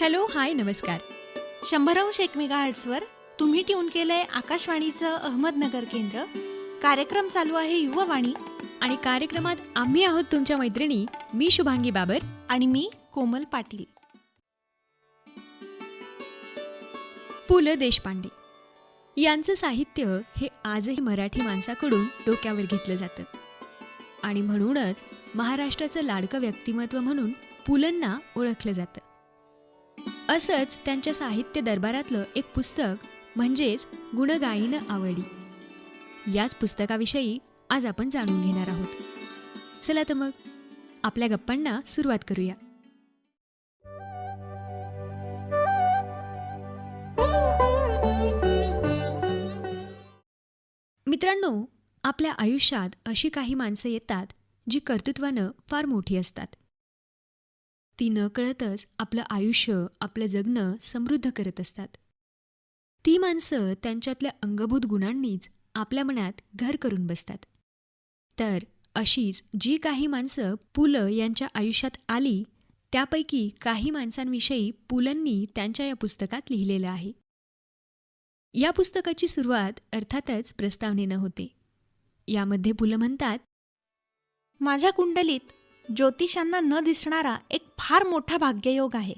Hello hi नमस्कार. शंभरांश एकमेगा हर्ट्सवर तुम्ही tune केलंय आकाशवाणीचं अहमदनगर केंद्र. कार्यक्रम चालू आहे युववाणी आणि कार्यक्रमात आम्ही आहोत तुमच्या मैत्रिणी मी शुभांगी बाबर आणि मी कोमल पाटील. पु ल देशपांडे. यांचं साहित्य हे आजही मराठी माणसाकडून डोक्यावर घेतलं जातं. आणि म्हणूनच महाराष्ट्राचं लाडकं व्यक्तिमत्व म्हणून पुलंना ओळखलं जातं. असंच त्यांच्या साहित्य दरबारातलं एक पुस्तक म्हणजेच गुणगायीन आवडी याच पुस्तकाविषयी आज आपण जाणून घेणार आहोत. चला तर मग आपल्या गप्पांना सुरुवात करूया. मित्रांनो आपल्या आयुष्यात अशी काही माणसं येतात जी कर्तृत्वानं फार मोठी असतात. ती न कळतच आपलं आयुष्य आपलं जगणं समृद्ध करत असतात. ती माणसं त्यांच्यातल्या अंगभूत गुणांनीच आपल्या मनात घर करून बसतात. तर अशीच जी काही माणसं पु ल यांच्या आयुष्यात आली त्यापैकी काही माणसांविषयी पुलंनी त्यांच्या या पुस्तकात लिहिलेलं आहे. या पुस्तकाची सुरुवात अर्थातच प्रस्तावनेनं होते. यामध्ये पुलं म्हणतात माझ्या कुंडलीत ज्योतिषांना न दिसणारा एक फार मोठा भाग्ययोग आहे.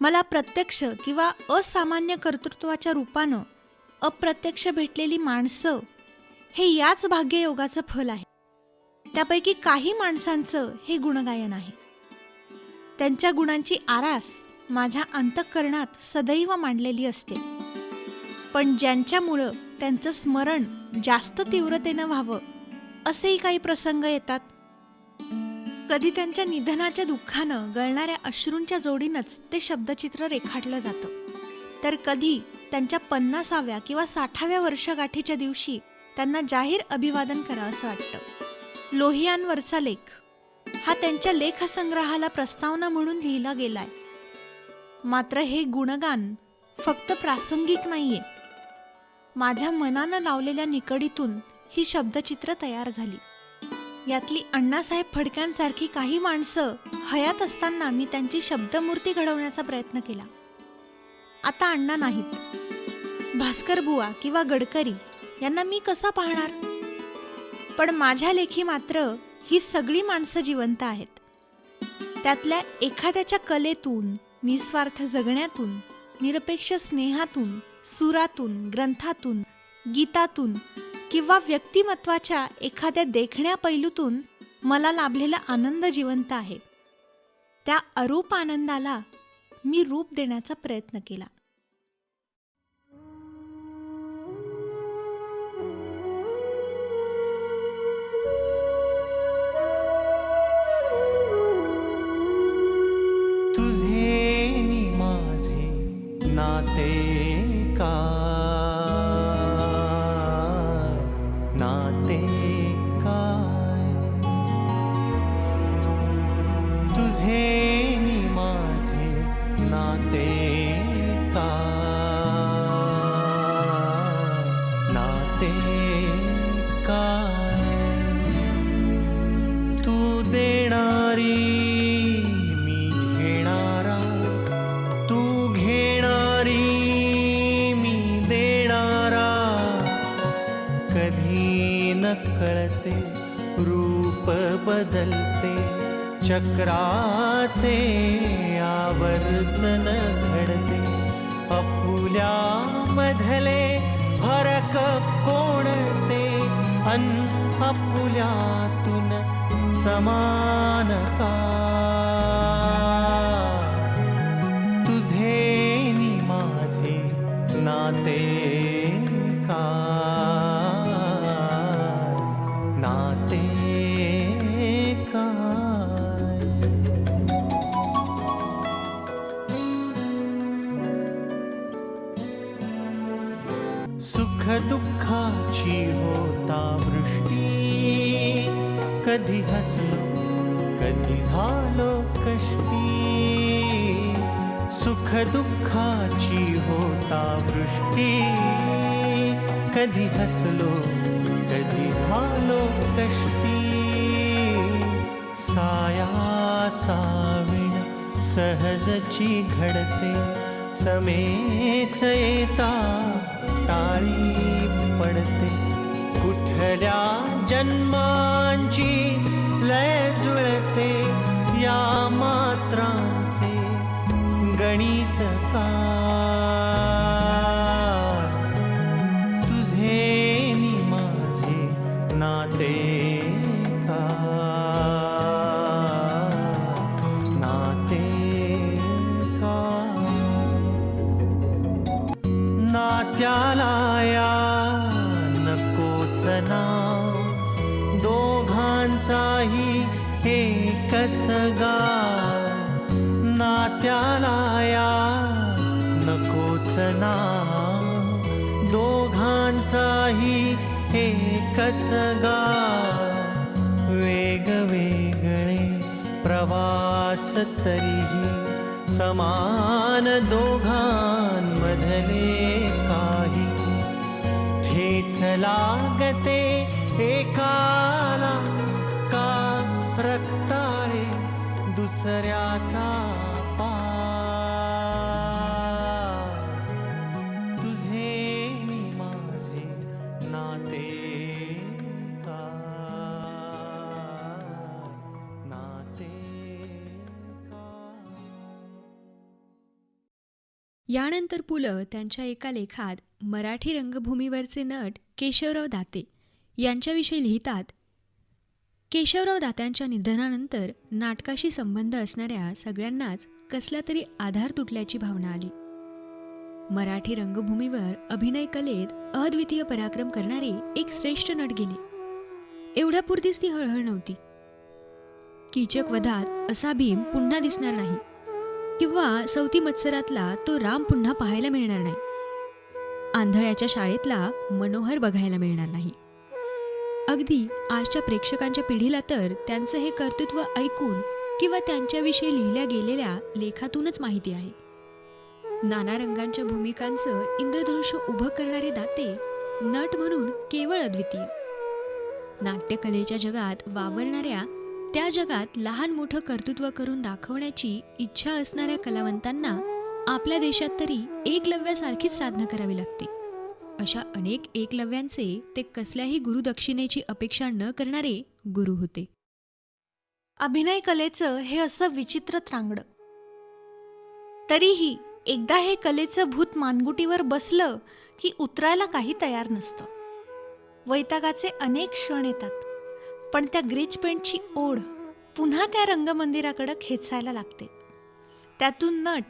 मला प्रत्यक्ष किंवा असामान्य कर्तृत्वाच्या रूपानं अप्रत्यक्ष भेटलेली माणसं हे याच भाग्ययोगाचं फल आहे. त्यापैकी काही माणसांचं हे गुणगायन आहे. त्यांच्या गुणांची आरास माझ्या अंतःकरणात सदैव मांडलेली असते. पण ज्यांच्यामुळं त्यांचं स्मरण जास्त तीव्रतेनं व्हावं असेही काही प्रसंग येतात. कधी त्यांच्या निधनाच्या दुःखानं गळणाऱ्या अश्रूंच्या जोडीनंच ते शब्दचित्र रेखाटलं जातं. तर कधी त्यांच्या पन्नासाव्या किंवा साठाव्या वर्षगाठीच्या दिवशी त्यांना जाहीर अभिवादन करा असं वाटतं. लोहियांवरचा लेख. हा त्यांच्या लेखसंग्रहाला प्रस्तावना म्हणून लिहिला गेलाय. मात्र हे गुणगान फक्त प्रासंगिक नाहीये. माझ्या मनानं लावलेल्या निकडीतून ही शब्दचित्र तयार झाली. यातली अण्णासाहेब फडक्यांसारखी काही माणसं हयात असताना मी त्यांची शब्दमूर्ती घडवण्याचा प्रयत्न केला. आता अण्णा नाहीत. भास्कर बुवा किंवा गडकरी यांना मी कसा पाहणार? पण माझ्या लेखी मात्र ही सगळी माणसं जिवंत आहेत. त्यातल्या एखाद्याच्या कलेतून निस्वार्थ जगण्यातून निरपेक्ष स्नेहातून सुरातून ग्रंथातून गीतातून किंवा व्यक्तिमत्वाच्या एखाद्या देखण्या पैलूतून मला लाभलेला आनंद जिवंत आहे. त्या अरूप आनंदाला मी रूप देण्याचा प्रयत्न केला. नाते का? बदलते चक्राचे आवर्तन घडते. अपुल्या मधले फरक कोणते? अन अपुल्यातून समान का हसलो कधी झालो कष्टी. साया साविण सहजची घडते समे सयता टाळी पडते. लागते एकाला का रक्ताळे दुसऱ्याचा पा तुझे माझे नाते नाते यानंतर पुलं त्यांच्या एका लेखात मराठी रंगभूमीवरचे नट केशवराव दाते यांच्याविषयी लिहितात केशवराव दात्यांच्या निधनानंतर नाटकाशी संबंध असणाऱ्या सगळ्यांनाच कसला तरी आधार तुटल्याची भावना आली. मराठी रंगभूमीवर अभिनय कलेत अद्वितीय पराक्रम करणारी एक श्रेष्ठ नट गेले. एवढ्यापुरतीच ती हळहळ नव्हती. कीचक वधात असा भीम पुन्हा दिसणार नाही किंवा सौती मत्सरातला तो राम पुन्हा पाहायला मिळणार नाही. आंधळ्याच्या शाळेतला मनोहर बघायला मिळणार नाही. अगदी आजच्या प्रेक्षकांच्या पिढीला तर त्यांचं हे कर्तृत्व ऐकून किंवा त्यांच्याविषयी लिहिल्या गेलेल्या लेखातूनच माहिती आहे. नाना रंगांच्या भूमिकांचं इंद्रधनुष्य उभं करणारे दाते नट म्हणून केवळ अद्वितीय. नाट्यकलेच्या जगात वावरणाऱ्या त्या जगात लहान मोठं कर्तृत्व करून दाखवण्याची इच्छा असणाऱ्या कलावंतांना आपल्या देशात तरी एकलव्यासारखीच साधना करावी लागते. अशा अनेक एकलव्यांचे ते कसल्याही गुरुदक्षिणेची अपेक्षा न करणारे गुरु होते. अभिनय कलेचं हे असं विचित्र त्रांगडं. तरीही एकदा हे कलेचं भूत मानगुटीवर बसलं की उतरायला काही तयार नसतं. वैतागाचे अनेक क्षण येतात पण त्या ग्रीच पेंटची ओढ पुन्हा त्या रंगमंदिराकडे खेचायला लागते. त्यातून नट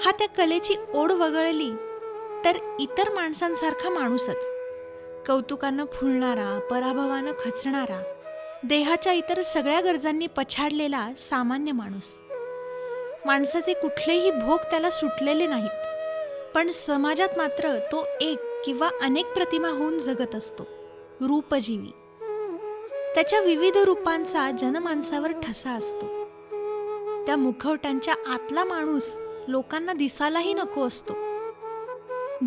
हा त्या कलेची ओढ वगळली तर इतर माणसांसारखा माणूसच. कौतुकानं फुलणारा पराभवानं खचणारा देहाच्या इतर सगळ्या गरजांनी पछाडलेला सामान्य माणूस. माणसाचे कुठलेही भोग त्याला सुटलेले नाहीत पण समाजात मात्र तो एक किंवा अनेक प्रतिमा होऊन जगत असतो रूपजीवी. त्याच्या विविध रूपांचा जनमानसावर ठसा असतो. त्या मुखवट्यांच्या आतला माणूस लोकांना दिसायलाही नको असतो.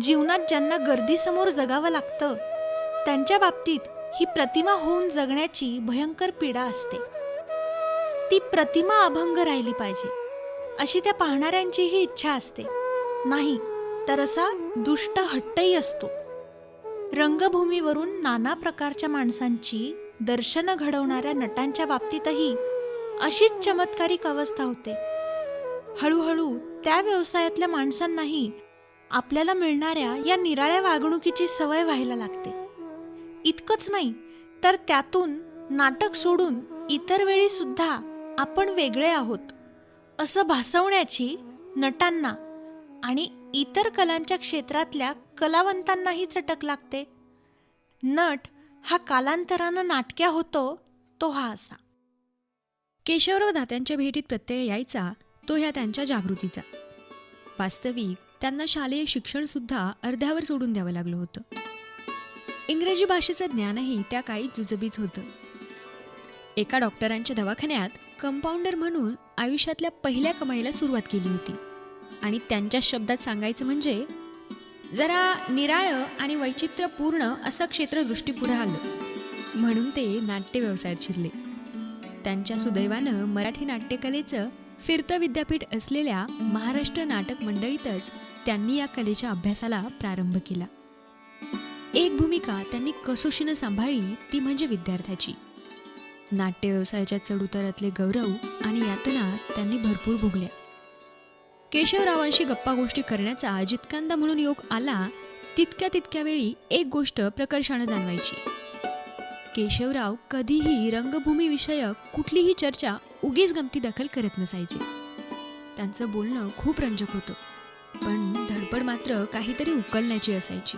जीवनात ज्यांना गर्दीसमोर जगावं लागतं त्यांच्या बाबतीत ही प्रतिमा होऊन जगण्याची भयंकर पीडा असते. ती प्रतिमा अभंग राहिली पाहिजे अशी त्या पाहणाऱ्यांचीही इच्छा असते. नाही तर असा दुष्ट हट्टही असतो. रंगभूमीवरून नाना प्रकारच्या माणसांची दर्शनं घडवणाऱ्या नटांच्या बाबतीतही अशीच चमत्कारिक अवस्था होते. हळूहळू त्या व्यवसायातल्या माणसांनाही आपल्याला मिळणाऱ्या या निराळ्या वागणुकीची सवय व्हायला लागते. इतकंच नाही तर त्यातून नाटक सोडून इतर वेळी सुद्धा आपण वेगळे आहोत असं भासवण्याची नटांना आणि इतर कलांच्या क्षेत्रातल्या कलावंतांनाही चटक लागते. नट हा कालांतरानं नाटक्या होतो तो हा असा. केशवराव दात्यांच्या भेटीत प्रत्यय यायचा तो ह्या त्यांच्या जागृतीचा. वास्तविक त्यांना शालेय शिक्षणसुद्धा अर्ध्यावर सोडून द्यावं लागलं होतं. इंग्रजी भाषेचं ज्ञानही त्या काळी जुजबीच होतं. एका डॉक्टरांच्या दवाखान्यात कंपाऊंडर म्हणून आयुष्यातल्या पहिल्या कमाईला सुरुवात केली होती. आणि त्यांच्या शब्दात सांगायचं म्हणजे जरा निराळं आणि वैचित्र्यपूर्ण असं क्षेत्र दृष्टीपुढे आलं. म्हणून ते नाट्य व्यवसायात शिरले. त्यांच्या सुदैवानं मराठी नाट्यकलेचं फिरतं विद्यापीठ असलेल्या महाराष्ट्र नाटक मंडळीतच त्यांनी या कलेच्या अभ्यासाला प्रारंभ केला. एक भूमिका त्यांनी कसोशीनं सांभाळली ती म्हणजे विद्यार्थ्याची. नाट्य व्यवसायाच्या चढउतारातले गौरव आणि यातना त्यांनी भरपूर भोगल्या. केशवरावांशी गप्पा गोष्टी करण्याचा जितकांदा म्हणून योग आला तितक्या तितक्या वेळी एक गोष्ट प्रकर्षानं जाणवायची. केशवराव कधीही रंगभूमीविषयक कुठलीही चर्चा उगीच गमती दखल करत नसायचे. त्यांचं बोलणं खूप रंजक होतं पण धडपड मात्र काहीतरी उकलण्याची असायची.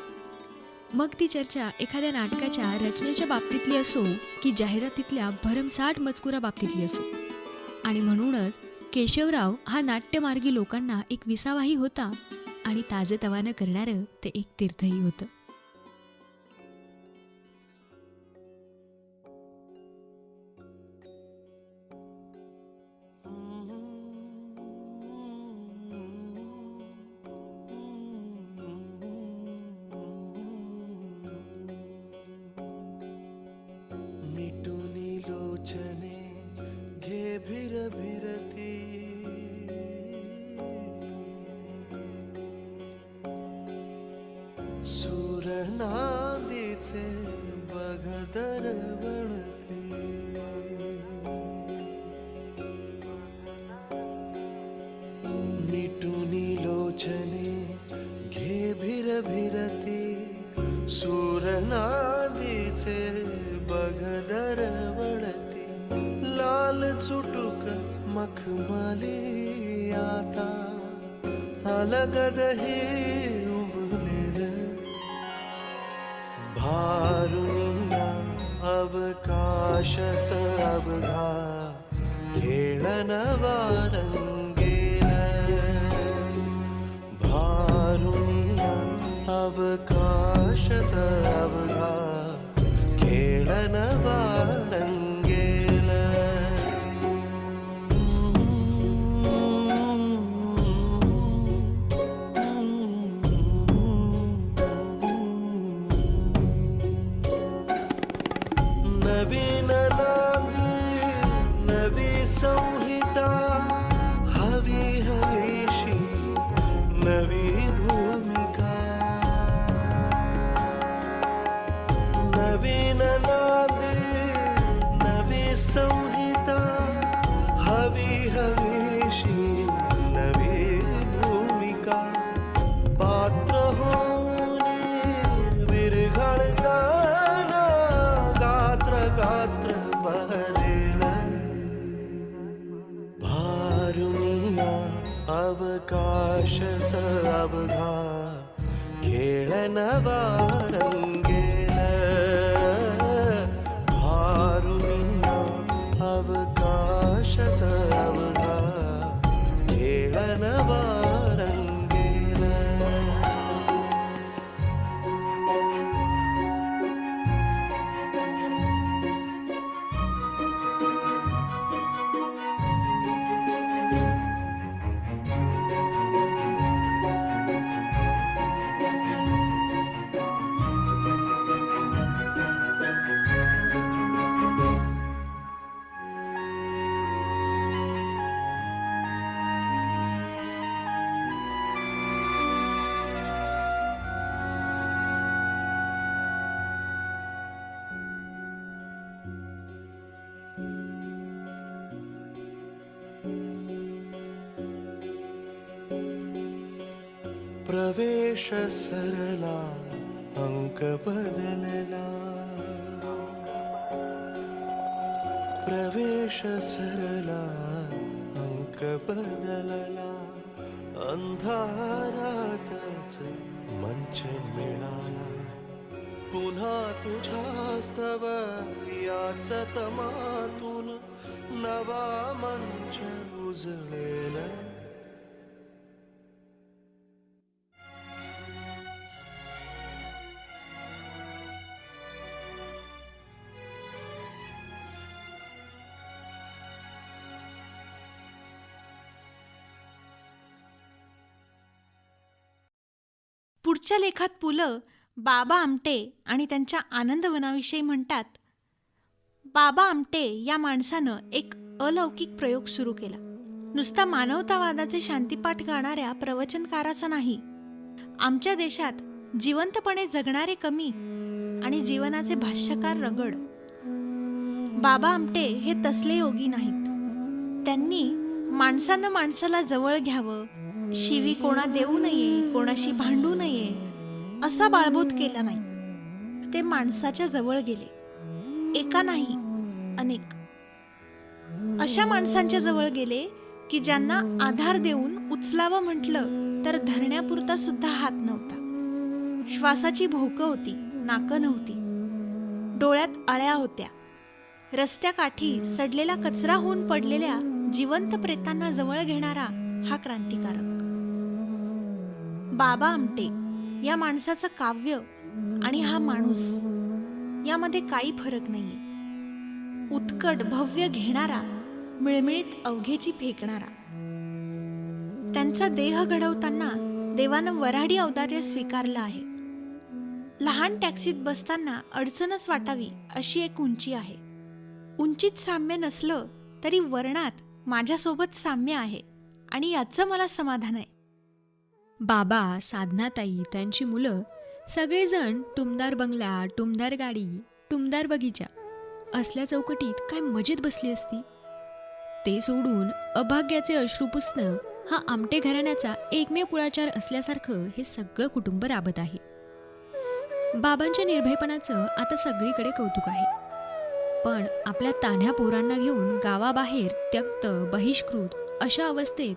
मग ती चर्चा एखाद्या नाटकाच्या रचनेच्या बाबतीतली असो की जाहिरातीतल्या भरमसाठ मजकुरा बाबतीतली असो. आणि म्हणूनच केशवराव हा नाट्यमार्गी लोकांना एक विसावाही होता आणि ताजतवानं करणारं ते एक तीर्थही होतं. चुटुक मखमली आता अलगद हे उमलेलं भारुनिया अवकाशच अवघा खेळन वारंगेल भारुनिया अवकाशच अवघा हवीशी नवे भूमिका पात्र होणे विरघळताना गात्र गात्र बहरेल भारुनिया अवकाशच अवघा खेळन वारंगेल प्रवेश सरला अंक बदलला. प्रवेश सरला अंक बदलला. अंधारातच मंच मिळाला. पुन्हा तुझ्यास्तव याच तमातून नवा मंच उजळेला पुढच्या लेखात पुलं बाबा आमटे आणि त्यांच्या आनंदवनाविषयी म्हणतात. बाबा आमटे या माणसानं एक अलौकिक प्रयोग सुरू केला. नुसता मानवतावादाचे शांतीपाठ गाणाऱ्या प्रवचनकाराचा नाही. आमच्या देशात जिवंतपणे जगणारे कमी आणि जीवनाचे भाष्यकार रगड. बाबा आमटे हे तसले योगी नाहीत. त्यांनी माणसानं माणसाला जवळ घ्यावं शिवी कोणा देऊ नये कोणाशी भांडू नये असा बाळबोध केला नाही. ते माणसाच्या जवळ गेले. एका नाही अनेक. अशा माणसांच्या जवळ गेले की ज्यांना आधार देऊन उचलावं म्हटलं तर धरण्यापुरता सुद्धा हात नव्हता. श्वासाची भोकं होती नाकं नव्हती. डोळ्यात अळ्या होत्या. रस्त्याकाठी सडलेला कचरा होऊन पडलेल्या जिवंत प्रेतांना जवळ घेणारा हा क्रांतिकारक. बाबा आमटे या माणसाचं काव्य आणि हा माणूस यामध्ये काही फरक नाहीये. उत्कट भव्य घेणारा मिळमिळीत अवघेची फेकणारा. त्यांचा देह घडवताना देवानं वऱ्हाडी औदार्य स्वीकारलं आहे. लहान टॅक्सीत बसताना अडचणच वाटावी अशी एक उंची आहे. उंचीत साम्य नसलं तरी वर्णात माझ्यासोबत साम्य आहे. आणि याचं मला समाधान आहे. बाबा साधनाताई त्यांची मुलं सगळेजण टुमदार बंगला टुमदार गाडी टुमदार बगीचा असल्या चौकटीत काय मजेत बसली असती? ते सोडून अभाग्याचे अश्रू पुसणं हा आमटे घराण्याचा एकमेव कुळाचार असल्यासारखं हे सगळं कुटुंब राबत आहे. बाबांच्या निर्भयपणाचं आता सगळीकडे कौतुक आहे. पण आपल्या तान्ह्या पोरांना घेऊन गावाबाहेर त्यक्त बहिष्कृत अशा अवस्थेत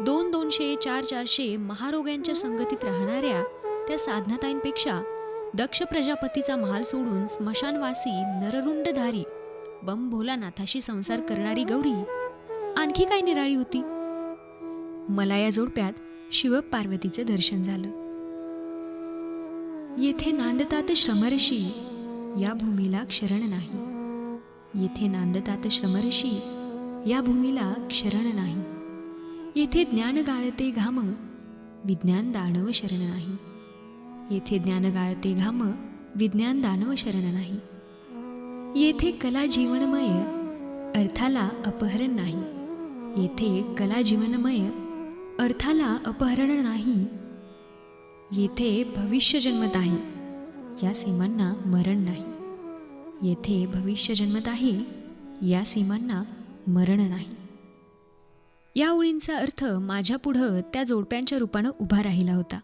दोन दोनशे चार चारशे महारोग्यांच्या संगतीत राहणाऱ्या त्या साधनाताईंपेक्षा दक्ष प्रजापतीचा महाल सोडून स्मशानवासी नररुंडधारी बम भोलानाथाशी संसार करणारी गौरी आणखी काय निराळी होती? मला या जोडप्यात शिव पार्वतीचं दर्शन झालं. येथे नांदतात श्रमर्षी या भूमीला क्षरण नाही. येथे नांदतात श्रमर्षी या भूमीला क्षरण नाही. येथे ज्ञान गाळते घाम विज्ञान दानव शरण नाही. येथे ज्ञान गाळते घाम विज्ञान दानव शरण नाही. येथे कला जीवनमय अर्थाला अपहरण नाही. येथे कला जीवनमय अर्थाला अपहरण नाही. येथे भविष्य जन्मत आहे या सीमांना मरण नाही. येथे भविष्य जन्मत आहे या सीमांना मरण नाही. या ओळींचा अर्थ माझ्या पुढं त्या जोडप्यांच्या रूपानं उभा राहिला होता.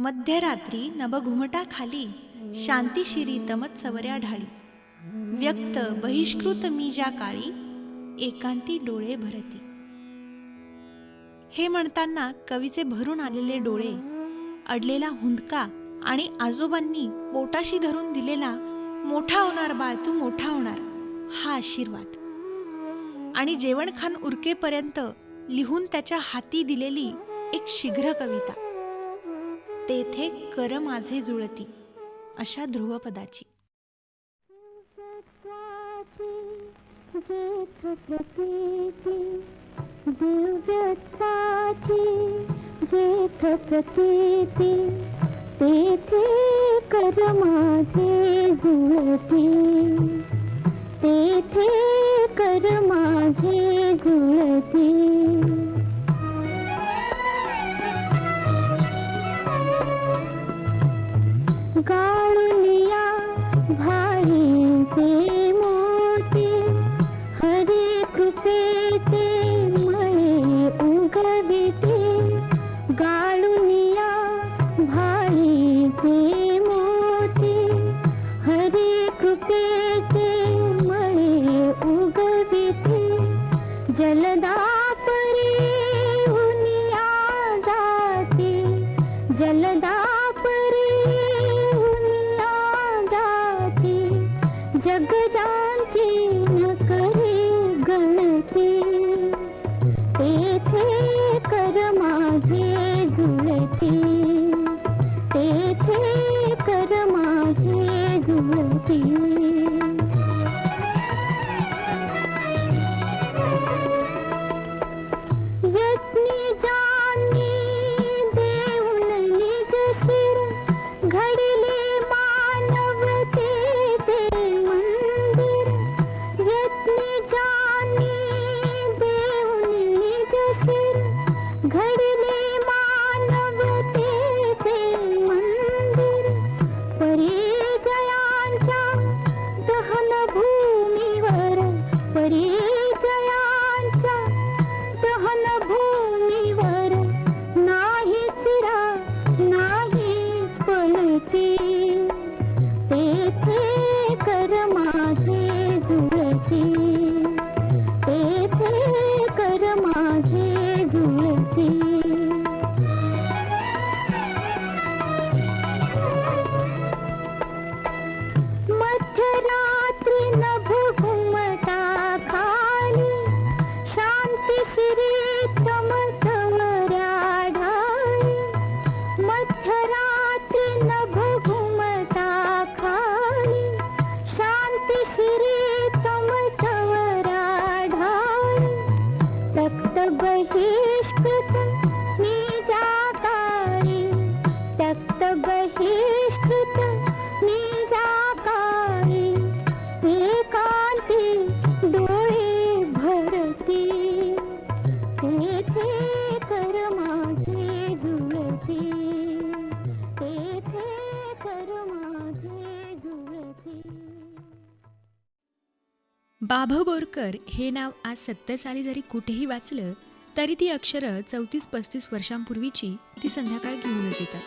मध्यरात्री नभघुमटाखाली शांतिशिरी शिरी सवऱ्या ढाळी. व्यक्त बहिष्कृत मी ज्या काळी एकांती डोळे भरती. हे म्हणताना कवीचे भरून आलेले डोळे अडलेला हुंदका आणि आजोबांनी पोटाशी धरून दिलेला मोठा होणार बाळ तू मोठा होणार हा आशीर्वाद. आणि जेवणखान उरकेपर्यंत लिहून त्याच्या हाती दिलेली एक शीघ्र कविता. तेथे कर माझे जुळती अशा ध्रुवपदाची. जेथ प्रतीती दिव्यत्वाची जेथ प्रतीती तेथे कर माझे जुळती. तेथे कर माझे बाभ बोरकर हे नाव आज सत्तर साली जरी कुठेही वाचलं तरी ती अक्षरं चौतीस पस्तीस वर्षांपूर्वीची ती संध्याकाळ घेऊनच येतात.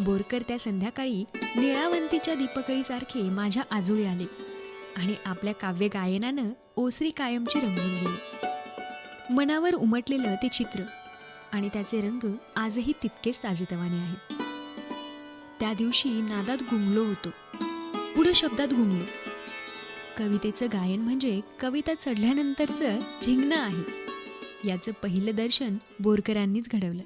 बोरकर त्या संध्याकाळी निळावंतीच्या दीपकळीसारखे माझ्या आजोळी आले आणि आपल्या काव्य गायनानं ओसरी कायमची रंगून गेली मनावर उमटलेलं ते चित्र आणि त्याचे रंग आजही तितकेच ताजेतवाने आहेत. त्या दिवशी नादात गुंगलो होतो. पुढे शब्दात गुंगलो कवितेचं गायन म्हणजे कविता चढल्यानंतरचं झिंगणं आहे. याचं पहिलं दर्शन बोरकरांनीच घडवलं.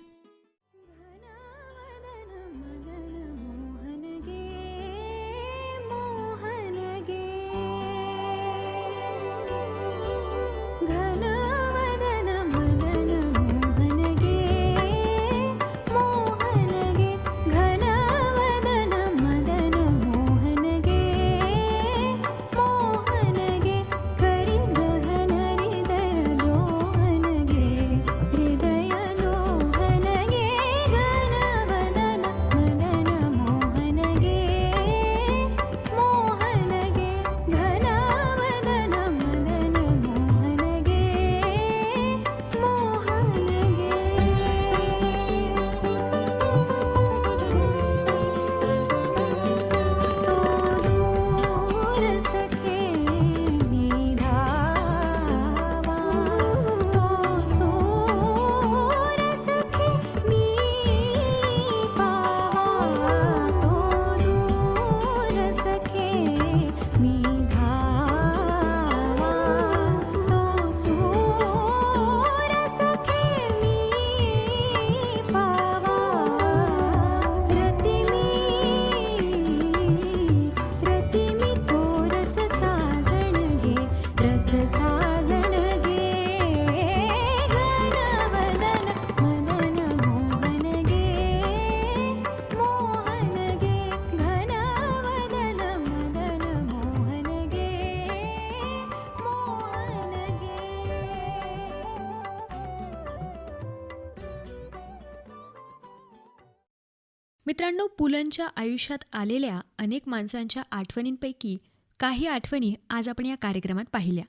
मित्रांनो आयुष्यात आलेल्या अनेक माणसांच्या आठवणींपैकी काही आठवणी आज आपण या कार्यक्रमात पाहिल्या.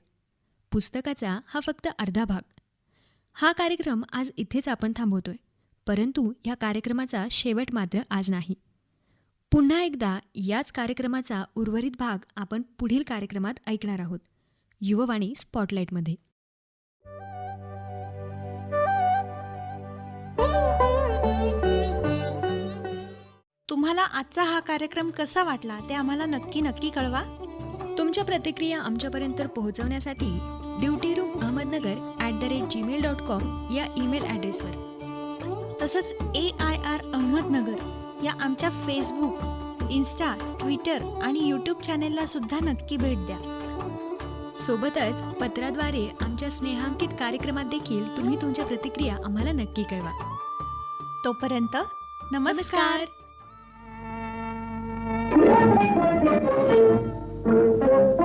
पुस्तकाचा हा फक्त अर्धा भाग. हा कार्यक्रम आज इथेच आपण थांबवतोय परंतु या कार्यक्रमाचा शेवट मात्र आज नाही. पुन्हा एकदा याच कार्यक्रमाचा उर्वरित भाग आपण पुढील कार्यक्रमात ऐकणार आहोत. युववाणी स्पॉटलाईटमध्ये. तुम्हाला आजचा हा कार्यक्रम कसा वाटला ते आम्हाला नक्की नक्की कळवा. तुमच्या प्रतिक्रिया आमच्यापर्यंत पोहोचवण्यासाठी duty room Ahmednagar at the rate Gmail dot com या ईमेल ॲड्रेसवर तसंच ए आय आर अहमदनगर या आमच्या फेसबुक इन्स्टा ट्विटर आणि यूट्यूब चॅनेलला सुद्धा नक्की भेट द्या. सोबतच पत्राद्वारे आमच्या स्नेहांकित कार्यक्रमात देखील तुम्ही तुमच्या प्रतिक्रिया आम्हाला नक्की कळवा. तोपर्यंत नमस्कार. Thank you.